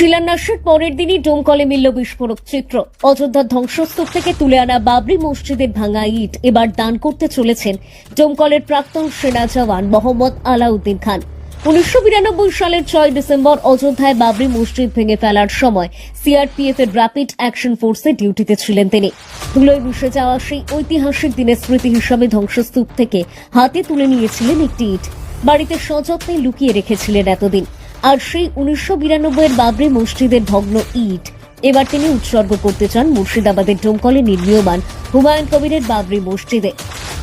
শিলান্যাসের পরের দিনই ডোমকলে মিলল বিস্ফোরক চিত্র। অযোধ্যার ধ্বংসস্তূপ থেকে তুলে আনা বাবরি মসজিদের ভাঙা ইট এবার দান করতে চলেছেন ডোমকলের প্রাক্তন সেনা জওয়ান মোহাম্মদ আলাউদ্দিন খান। উনিশশো বিরানব্বই সালের ছয় ডিসেম্বর অযোধ্যায় বাবরি মসজিদ ভেঙে ফেলার সময় সিআরপিএফ এর র্যাপিড অ্যাকশন ফোর্সে ডিউটিতে ছিলেন তিনি। ধুলোয় মিশে যাওয়া সেই ঐতিহাসিক দিনের স্মৃতি হিসাবে ধ্বংসস্তূপ থেকে হাতে তুলে নিয়েছিলেন একটি ইট। বাড়িতে সযত্নে লুকিয়ে রেখেছিলেন এতদিন। আর সেই উনিশশো বিরানব্বইয়ের বাবরি মসজিদের ভগ্ন ইট। এবার তিনি উৎসর্গ করতে চান মুর্শিদাবাদের ডোমকলে নির্মীয়মান হুমায়ুন কবিরের বাবরি মসজিদে।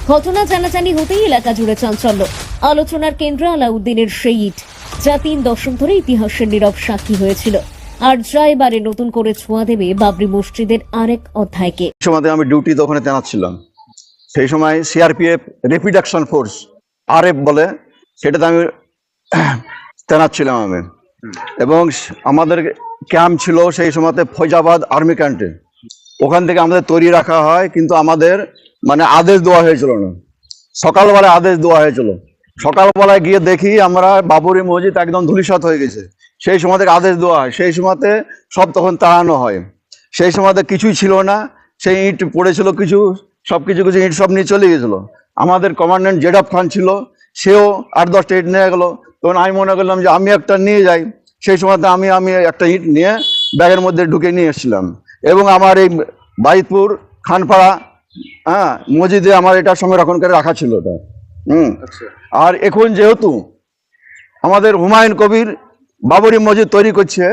ঘটনা জানাজানি হতেই এলাকা জুড়ে চাঞ্চল্য। আলোচনার কেন্দ্রে আলাউদ্দিনের সেই ইট, যা তিন দশক ধরে ইতিহাসের নীরব সাক্ষী হয়েছিল। আর যা এবারে নতুন করে ছোঁয়া দেবে বাবরি মসজিদের আরেক অধ্যায়কে। সময় আমি ডিউটিতে ওখানে তেনাত সেই সময় CRPF rapid action force RF বলে, সেটাতে আমি তেনাত ছিলাম আমি। এবং আমাদের ক্যাম্প ছিল সেই সময়তে ফৈজাবাদ আর্মি ক্যান্টে ওখান থেকে আমাদের তৈরি রাখা হয়, কিন্তু আমাদের মানে আদেশ দেওয়া হয়েছিল না। সকালবেলায় আদেশ দেওয়া হয়েছিল। সকালবেলায় গিয়ে দেখি আমরা বাবরি মসজিদ একদম ধুলিসাত হয়ে গেছে। সেই সময় থেকে আদেশ দেওয়া হয়। সেই সময়তে সব তখন তাড়ানো হয়। সেই সময়তে কিছুই ছিল না। সেই ইট পড়েছিল কিছু, সব কিছু কিছু ইট সব নিয়ে চলে গেছিল। আমাদের কমান্ড্যান্ট জেডাব খান ছিল, সেও আট দশটা ইট নিয়ে গেলো। তখন আমি মনে করলাম যে আমি একটা নিয়ে যাই। সেই সময়তে আমি আমি একটা ইট নিয়ে ব্যাগের মধ্যে ঢুকে নিয়ে এসেছিলাম। এবং আমার এই বাইতপুর খানপাড়া হ্যাঁ মসজিদে আমার এটা সংরক্ষণ করে রাখা ছিল ওটা। হুম। আর এখন যেহেতু আমাদের হুমায়ুন কবির বাবরি মসজিদ তৈরি করছে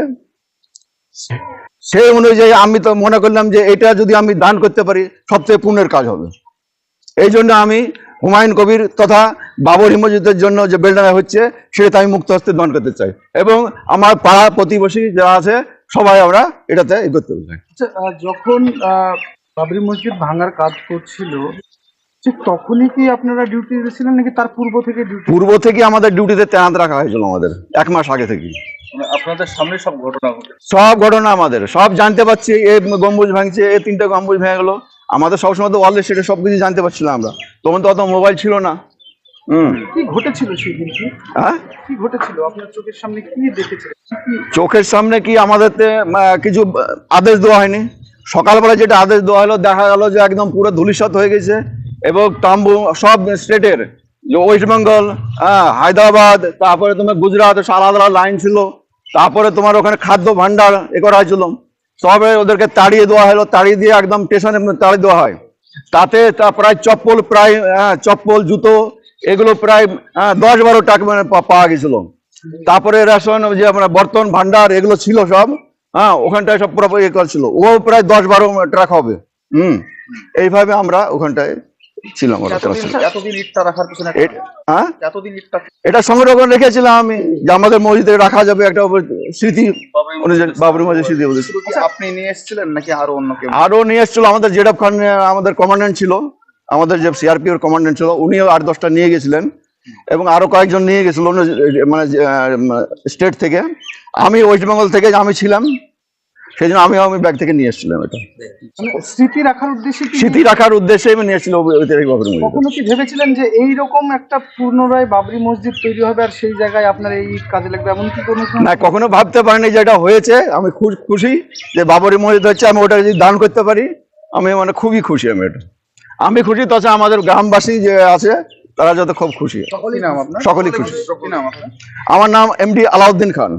সেই অনুযায়ী আমি তো মনে করলাম যে এটা যদি আমি দান করতে পারি সবচেয়ে পুণ্যের কাজ হবে। এই জন্য আমি হুমায়ুন কবির তথা বাবর মসজিদের জন্য যে বেলডাঙ্গা হচ্ছে সেটাতে আমি মুক্ত হস্তে দান করতে চাই। এবং আমার পাড়া প্রতিবেশী যারা আছে সবাই আমরা এটাতে ই করতে চাই। আচ্ছা, যখন আহ, বাবরি মসজিদ ভাঙার কাজ করছিল ঠিক তখনই কি আপনারা ডিউটি ছিলেন নাকি তার পূর্ব থেকে ডিউটি? পূর্ব থেকে আমাদের ডিউটিতে তেনাত রাখা হয়েছিল আমাদের এক মাস আগে থেকে। মানে আপনাদের সামনে সব ঘটনা সব ঘটনা আমাদের সব জানতে পারছি এ গম্বুজ ভাঙছে এ তিনটা গম্বুজ ভেঙে গেলো। আমাদের সবসময় তো ওয়ার্ল্ড সেটা সব কিছু জানতে পারছিলাম আমরা। তখন তো অত মোবাইল ছিল না। হুম। কি ঘটেছিল সেই কি? হ্যাঁ? কি ঘটেছিল? আপনার চোখের সামনে কি দেখেছিলেন? কি কি চোখের সামনে কি আমাদের কিছু আদেশ দেওয়া হয়নি। সকালবেলা যেটা আদেশ দেওয়া হলো দেখা গেল যে একদম পুরো ধুলিসাত হয়ে গেছে এবং তাম্বু সব স্টেটের যে ওয়েস্ট বেঙ্গল হ্যাঁ হায়দ্রাবাদ তারপরে তোমার গুজরাট সব আলাদা আলাদা লাইন ছিল। তারপরে তোমার ওখানে খাদ্য ভান্ডার এ করা হয়েছিল। সবে ওদেরকে তাড়িয়ে দেওয়া হলো তাড়িয়ে দিয়ে একদম স্টেশনে তাড়িয়ে দেওয়া হয়। তাতে তা প্রায় চপ্পল প্রায় হ্যাঁ, চপ্পল জুতো এগুলো প্রায় হ্যাঁ, দশ বারো টাকা মানে পাওয়া গেছিল। তারপরে রেশন যে আমরা বর্তন ভান্ডার এগুলো ছিল সব হ্যাঁ ওখানটায় সব পুরো ইয়ে করছিল ও প্রায় দশ বারো ট্রাক হবে হুম। এইভাবে আমরা ওখানটায় ছিলাম হ্যাঁ? এটা সংরক্ষণ রেখেছিলাম আমি যে আমাদের মসজিদে রাখা যাবে একটা স্মৃতি বাবরি মসজিদ অনুযায়ী। আপনি নিয়ে এসেছিলেন নাকি আরও অন্য কেউ? আরও নিয়ে এসেছিল আমাদের জেডাব খান আমাদের কমান্ডেন্ট ছিল আমাদের যে কমান্ড্যান্ট ছিল উনিও আট দশটা নিয়ে গেছিলেন। এবং আরও কয়েকজন নিয়ে গেছিল অন্য মানে স্টেট থেকে। আমি ওয়েস্ট বেঙ্গল থেকে আমি ছিলাম। সেই জন্য আমি আমি ব্যাগ থেকে নিয়ে এসেছিলাম এটা। মানে স্মৃতি রাখার উদ্দেশ্যে স্মৃতি রাখার উদ্দেশ্যে আমি নিয়ে এসেছিল ওই- ওই বাবরি মসজিদ। কখনো কি ভেবেছিলেন যে এই রকম একটা পুনরায় বাবরি মসজিদ তৈরি হবে আর সেই জায়গায় আপনার এই কাজে লাগবে? এমন কি কোনো না কখনো ভাবতে পারিনি যে এটা হয়েছে। আমি খুব খুশি যে বাবরি মসজিদ হচ্ছে আমি ওটা যদি দান করতে পারি আমি মানে খুবই খুশি আমি এটা। আমি খুশি তাছাড়া আমাদের গ্রামবাসী যে আছে তারা যাতে খুব খুশি। কি নাম আপনার? সকলেই খুশি। কি নাম আপনার? আমার নাম এমডি আলাউদ্দিন খান।